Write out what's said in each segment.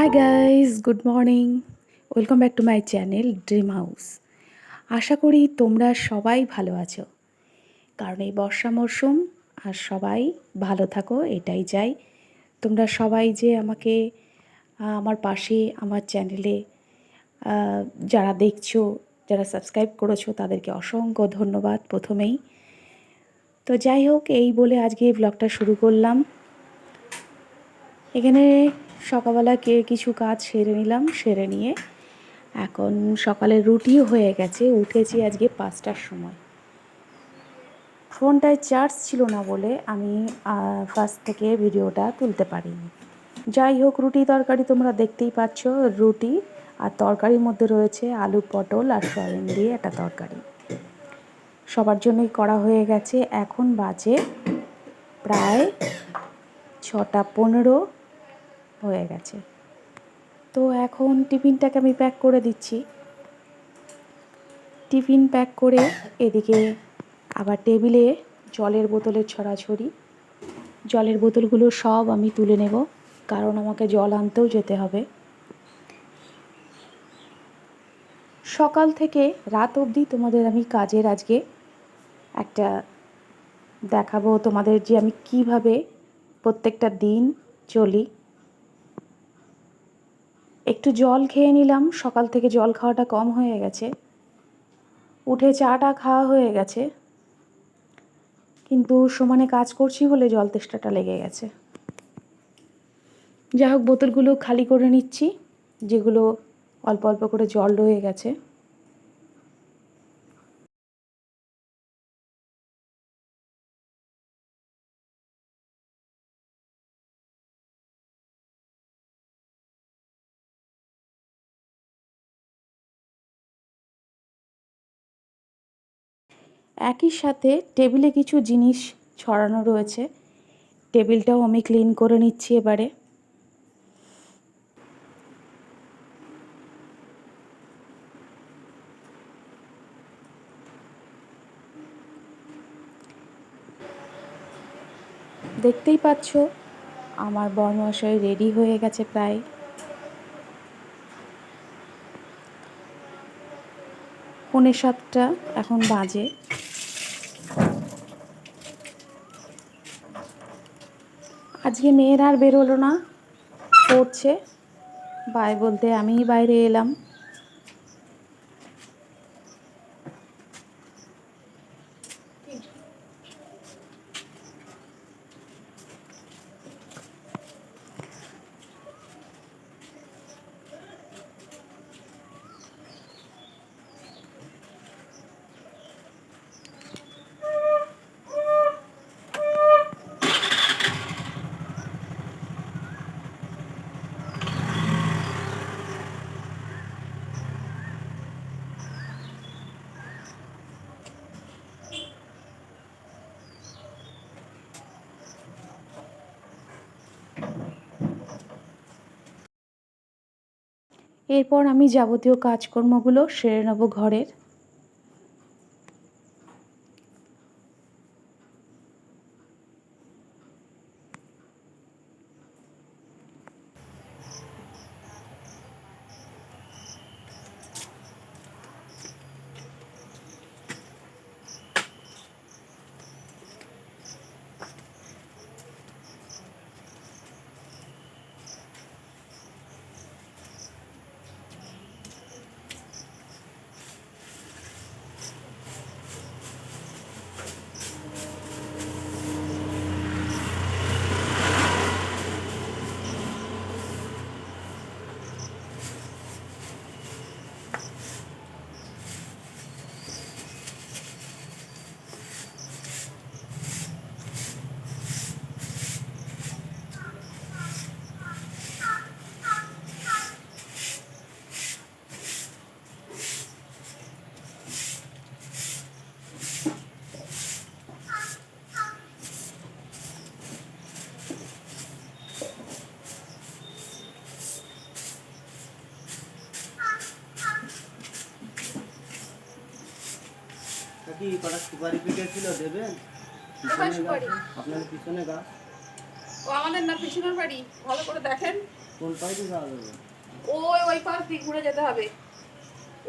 Hi guys good morning welcome back to my channel dream house আশা করি তোমরা সবাই ভালো আছো। কারণ এই বর্ষা মরশুম আর সবাই ভালো থাকো, এটাই চাই। তোমরা সবাই যে আমাকে আমার পাশে, আমার চ্যানেলে যারা দেখছ, যারা সাবস্ক্রাইব করেছ, তাদেরকে অসংখ্য ধন্যবাদ প্রথমেই। তো যাই হোক, এই বলে আজকে এই ব্লগটা শুরু করলাম। এখানে সকালবেলা কে কিছু কাজ সেরে নিলাম, সেরে নিয়ে এখন সকালে রুটিও হয়ে গেছে, উঠেছি আজকে পাঁচটার সময়। ফোনটায় চার্জ ছিল না বলে আমি ফার্স্ট থেকে ভিডিওটা তুলতে পারিনি। যাই হোক, রুটি তরকারি তোমরা দেখতেই পাচ্ছ, রুটি আর তরকারির মধ্যে রয়েছে আলু পটল আর সয়াবিন দিয়ে একটা তরকারি। সবার জন্যই করা হয়ে গেছে, এখন বাজে প্রায় ছটা পনেরো। হয়ে গেছে। তো এখন টিফিনটাকে আমি প্যাক করে দিচ্ছি। টিফিন প্যাক করে এদিকে আবার টেবিলে জলের বোতলের ছড়াছড়ি। জলের বোতলগুলো সব আমি তুলে নেব, কারণ আমাকে জল আনতেও যেতে হবে। সকাল থেকে রাত অবধি তোমাদের আমি কাজের আজকে একটা দেখাবো। তোমাদের যে আমি কীভাবে প্রত্যেকটা দিন চলি। একটু জল খেয়ে নিলাম, সকাল থেকে জল খাওয়াটা কম হয়ে গেছে। উঠে চাটা খাওয়া হয়ে গেছে। কিন্তু সমানে কাজ করছি বলে জল তেষ্টাটা লেগে গেছে। যাই হোক, বোতলগুলো খালি করে নিচ্ছি, যেগুলো অল্প অল্প করে জল রয়ে গেছে। একই সাথে টেবিলে কিছু জিনিস ছড়ানো রয়েছে। টেবিলটাও আমি ক্লিন করে নিচ্ছি এবারে। দেখতেই পাচ্ছ, আমার বর্মশাই রেডি হয়ে গেছে প্রায়। পৌনে সাতটা এখন বাজে। আজকে মেয়েরা আর বেরোলো না পড়ছে। বাই বলতে আমিই বাইরে এলাম। এরপর আমি যাবতীয় কাজকর্মগুলো সেরে নেব ঘরের। কটা সুপারি পিঠে ছিল দেবেন? গাছ, আপনার পিছনে গাছ ও আমাদের না পিছনের বাড়ি। ভালো করে দেখেন। কোন পাইতে যাওয়া যাবে? ওই ওই পাশ দিয়ে ঘুরে যেতে হবে।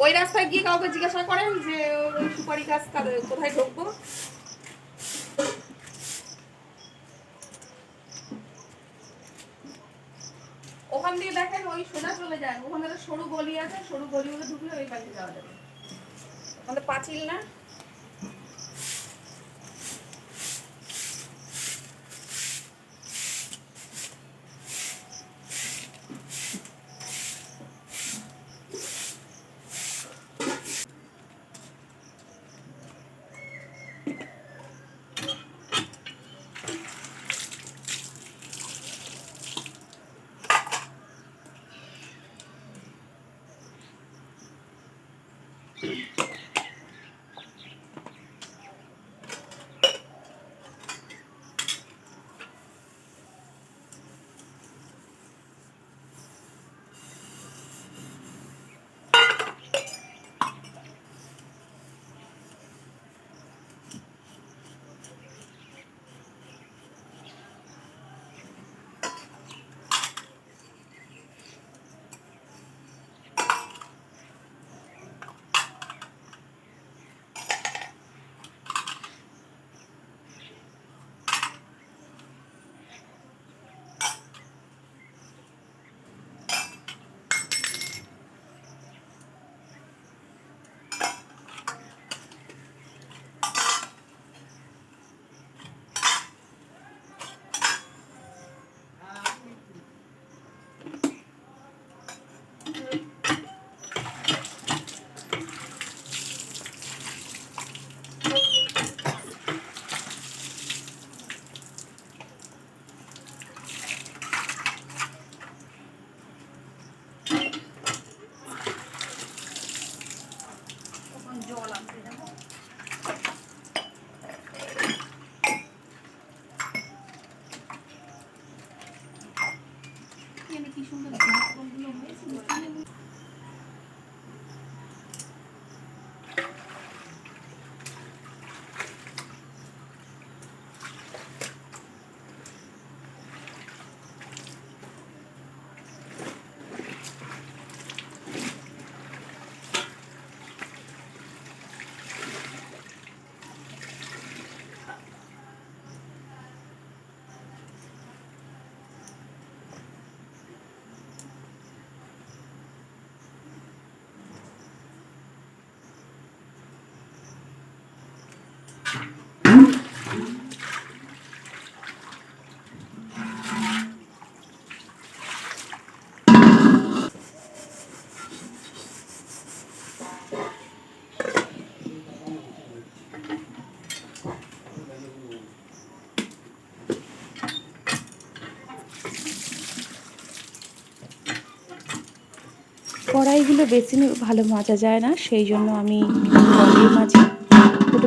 ওই রাস্তায় গিয়ে কাউকে জিজ্ঞাসা করেন যে ওই সুপারি গাছ কোথায় ঢুকবো? ওখান দিয়ে দেখেন ওই সোজা চলে যায়। ওখানে সরু গলি আছে সরু গলিগুলো ঢুকলে ওই পাশে যাওয়া যাবে। ওখানে পাঁচিল না? কি সুন্দর ঝাঁকগুলো কড়াইগুলো বেশি ভালো মাজা যায় না সেই জন্য আমি কড়াই মাজি।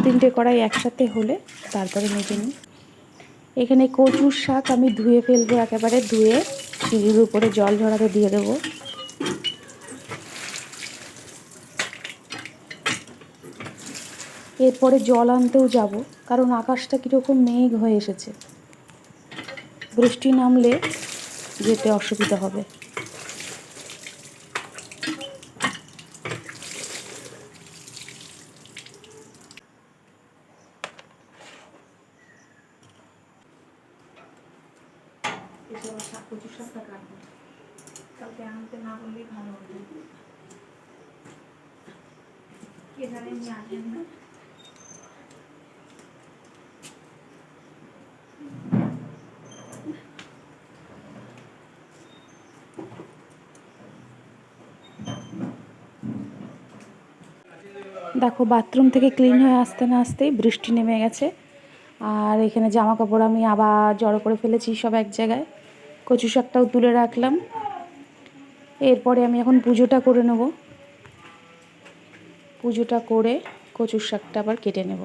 তিনটে কড়াই একসাথে হলে তারপরে মেজে নিই। এখানে কচুর শাক আমি ধুয়ে ফেলব, একেবারে ধুয়ে সিঁড়ির উপরে জল ঝরাতে দিয়ে দেবো। এরপরে জল আনতেও যাব, কারণ আকাশটা কীরকম মেঘ হয়ে এসেছে। বৃষ্টি নামলে যেতে অসুবিধা হবে এসে আবার শাক কচুর শাকটা কাটবো কালকে আনতে না বললেই ভালো হতো কে জানে আমি আনলেন না দেখো বাথরুম থেকে ক্লিন হয়ে আসতে না আসতেই বৃষ্টি নেমে গেছে। আর এখানে জামা কাপড় আমি আবার জড়ো করে ফেলেছি সব এক জায়গায়। কচু শাকটাও তুলে রাখলাম। এরপরে আমি এখন পুজোটা করে নেব। পুজোটা করে কচুর শাকটা আবার কেটে নেব।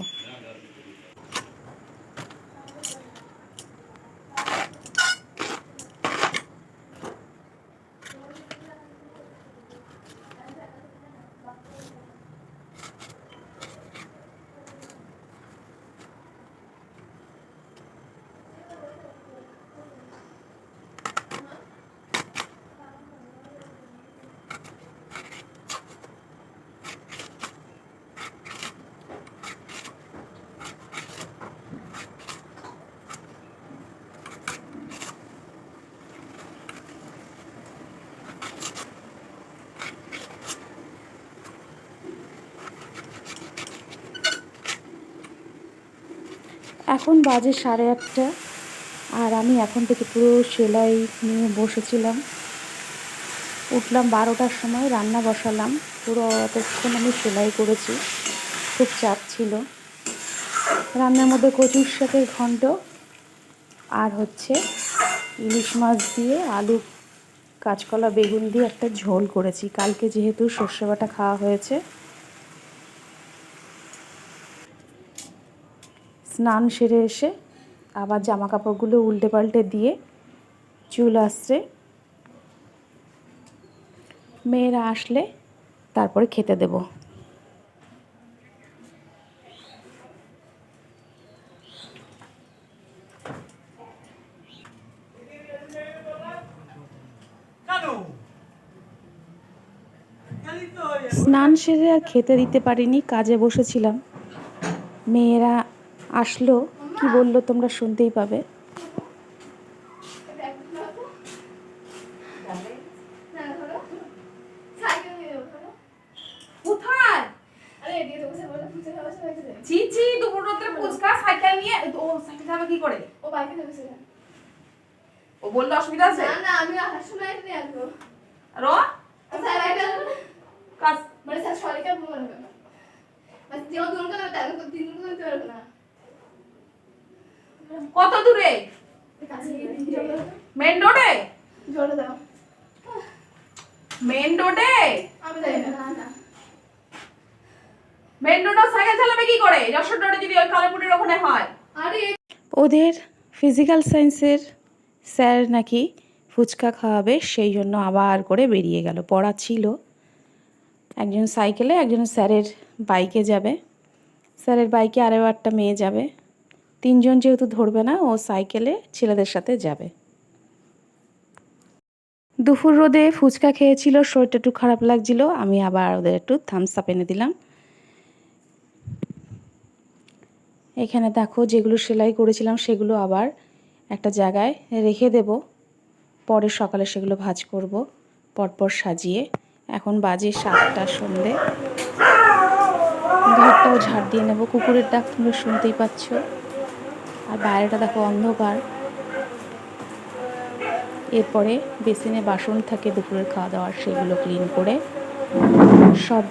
এখন বাজে সাড়ে আটটা, আর আমি এখন থেকে পুরো সেলাই নিয়ে বসেছিলাম। উঠলাম বারোটার সময়, রান্না বসালাম, পুরো অতক্ষণ আমি সেলাই করেছি, খুব চাপ ছিল। রান্নার মধ্যে কচুর শাকের ঘন্ট আর হচ্ছে ইলিশ মাছ দিয়ে আলু, কাঁচকলা, বেগুন দিয়ে একটা ঝোল করেছি। কালকে যেহেতু সর্ষে বাটা খাওয়া হয়েছে স্নান সেরে এসে আবার জামা কাপড়গুলো উল্টে পাল্টে দিয়ে চুল আসছে মেয়েরা আসলে তারপরে খেতে দেব। স্নান সেরে আর খেতে দিতে পারিনি কাজে বসেছিলাম। মেয়েরা আসলো কি বলল তোমরা শুনতেই পাবে। ছি ছি দুপুর রাত্রে ফুচকা সাইকেল নিয়ে ও সাইকেল কি করে? ও বাইকে তো ও বললে অসুবিধা আছে? না না আমি আসার সময় নিয়ে আসব। কাজ মানে স্যার সরিকার মনে হবে না। মানে করে তার তো তিন করতে পারবে না। কত দূরে? মেন রোডে? জোরে দাও মেন রোডে? মেন রোডে সাইকেল চালাবে কি করে? যশোর রোডে যদি ওই কালীপুরের ওখানে হয়। আরে ওদের ফিজিক্যাল সায়েন্সের স্যার নাকি ফুচকা খাওয়াবে সেই জন্য আবার করে বেরিয়ে গেল। পড়া ছিল। একজন সাইকেলে একজন স্যারের বাইকে যাবে। স্যারের বাইকে আরও একটা মেয়ে যাবে। তিনজন যেহেতু ধরবে না, ও সাইকেলে ছেলেদের সাথে যাবে। দুপুর রোদে ফুচকা খেয়েছিল, শরীরটা একটু খারাপ লাগছিল, আমি আবার ওদের একটু থামস আপ এনে দিলাম। এখানে দেখো, যেগুলো সেলাই করেছিলাম, সেগুলো আবার একটা জায়গায় রেখে দেব। পরে সকালে সেগুলো ভাজ করব, পরপর সাজিয়ে। এখন বাজে সাতটা সন্ধে। ঘরটাও ঝাড় দিয়ে নেব। কুকুরের ডাক তোমরা শুনতেই পাচ্ছ। আর বাইরেটা দেখো অন্ধকার। এরপরে বেসিনে বাসন থাকে দুপুরের খাওয়া দাওয়ার সেগুলো ক্লিন করে সব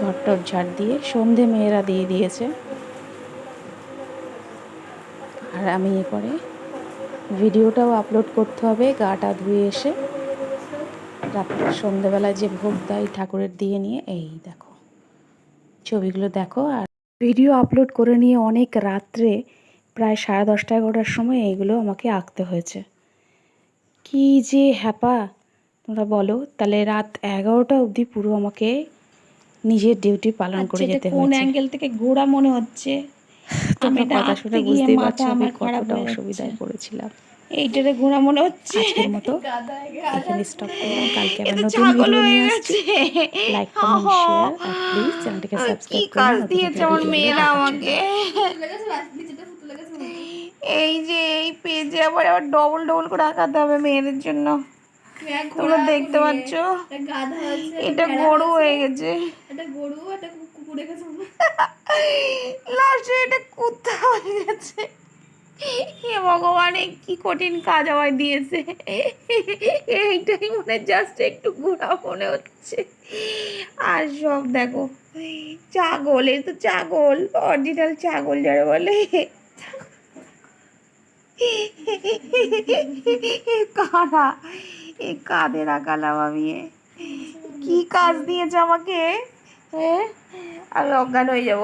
ঘরটর ঝাড় দিয়ে সন্ধে মেয়েরা দিয়ে দিয়েছে। আর আমি এরপরে ভিডিওটাও আপলোড করতে হবে, গাটা ধুয়ে এসে রাত্রে সন্ধেবেলায় যে ভোগ দেয় ঠাকুরের দিয়ে নিয়ে, এই দেখো। ছবিগুলো দেখো আর ভিডিও আপলোড করে নিয়ে অনেক রাত্রে প্রায় সাড়ে দশটা এগারোটার সময় এইগুলো আমাকে আঁকতে হয়েছে। কি যে হ্যাপা তোমরা বলো। তাহলে রাত এগারোটা অবধি পুরো আমাকে নিজের ডিউটি পালন করে আচ্ছা, এটা যেতে কোন অ্যাঙ্গেল থেকে ঘোরা মনে হচ্ছে? আমি তোমরা কথা শুনে বুঝতেই পারছ আমি কতটা অসুবিধায় পড়েছিলাম। এইটারে ঘোরা মনে হচ্ছে। আজকের মতো এখানে স্টপ করলাম কালকে আবার নতুন ভিডিও নিয়ে আসছি। লাইক কমেন্ট শেয়ার আর প্লিজ চ্যানেলটিকে কি সাবস্ক্রাইব কাজ করে দিয়েছে আমার মেয়েরা আমাকে। গেছে গেছে। এই যে এই পেজে আবার আবার ডবল ডবল করে আঁকাতে হবে মেয়েদের জন্য। তোমরা দেখতে পাচ্ছ? এটা গরু হয়ে গেছে। একটা গরু একটা কু- কুকুর রেখেছে লাস্টে এটা কুত্তা হয়ে গেছে। হে ভগবান কি কঠিন কাজ আমায় দিয়েছে। এইটাই মনে জাস্ট একটু ঘোরা মনে হচ্ছে। আর সব দেখো ছাগল, এই তো ছাগল অরিজিনাল ছাগল যারা বলে। কারা? এ কাদের আঁকালাম আমি কি কাজ দিয়েছে আমাকে? হ্যাঁ? আমি অজ্ঞান হয়ে যাব।